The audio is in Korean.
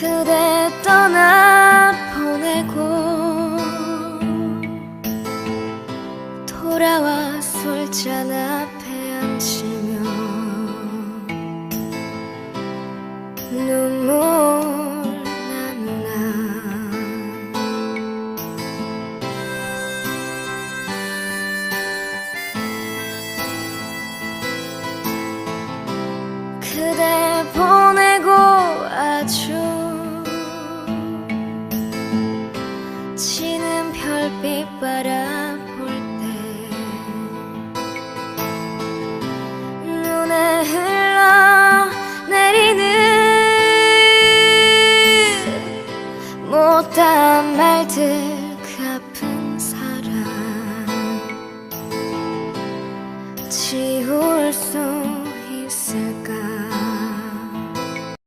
그대 떠나 보내고 돌아와 술잔 앞에 앉으며 눈물 나나. 그대 별빛 바라볼 때 눈에 흘러내리는 못한 말들 그 아픈 사랑 지울 수